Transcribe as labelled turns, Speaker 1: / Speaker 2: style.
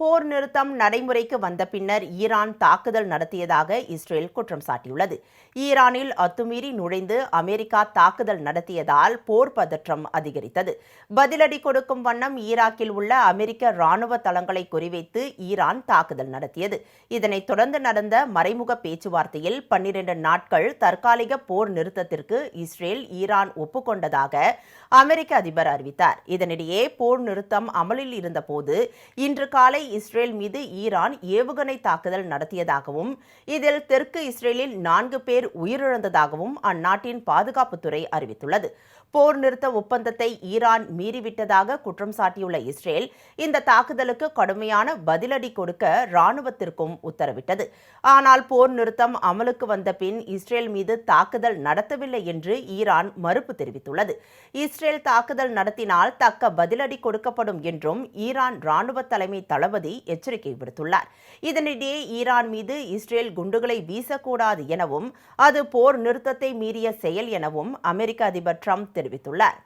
Speaker 1: போர் நிறுத்தம் நடைமுறைக்கு வந்த பின்னர் ஈரான் தாக்குதல் நடத்தியதாக இஸ்ரேல் குற்றம் சாட்டியுள்ளது. ஈரானில் அத்துமீறி நுழைந்து அமெரிக்கா தாக்குதல் நடத்தியதால் போர் பதற்றம் அதிகரித்தது. பதிலடி கொடுக்கும் வண்ணம் ஈராக்கில் உள்ள அமெரிக்க ராணுவ தளங்களை குறிவைத்து ஈரான் தாக்குதல் நடத்தியது. இதனைத் தொடர்ந்து நடந்த மறைமுக பேச்சுவார்த்தையில் பன்னிரண்டு நாட்கள் தற்காலிக போர் நிறுத்தத்திற்கு இஸ்ரேல் ஈரான் ஒப்புக்கொண்டதாக அமெரிக்க அதிபர் அறிவித்தார். இதனிடையே போர் நிறுத்தம் அமலில் இருந்தபோது இன்று காலை இஸ்ரேல் மீது ஈரான் ஏவுகணை தாக்குதல் நடத்தியதாகவும் இதில் தெற்கு இஸ்ரேலில் நான்கு பேர் உயிரிழந்ததாகவும் அந்நாட்டின் பாதுகாப்புத்துறை அறிவித்துள்ளது. போர் நிறுத்த ஒப்பந்தத்தை ஈரான் மீறிவிட்டதாக குற்றம் சாட்டியுள்ள இஸ்ரேல் இந்த தாக்குதலுக்கு கடுமையான பதிலடி கொடுக்க ராணுவத்திற்கும் உத்தரவிட்டது. ஆனால் போர் நிறுத்தம் அமலுக்கு வந்த பின் இஸ்ரேல் மீது தாக்குதல் நடத்தவில்லை என்று ஈரான் மறுப்பு தெரிவித்துள்ளது. இஸ்ரேல் தாக்குதல் நடத்தினால் தக்க பதிலடி கொடுக்கப்படும் என்றும் ஈரான் ராணுவ தலைமை தளபதி எச்சரிக்கை விடுத்துள்ளார். இதனிடையே ஈரான் மீது இஸ்ரேல் குண்டுகளை வீசக்கூடாது எனவும் அது போர் நிறுத்தத்தை மீறிய செயல் எனவும் அமெரிக்க அதிபர் ட்ரம்ப் தெரிவித்துள்ளார்.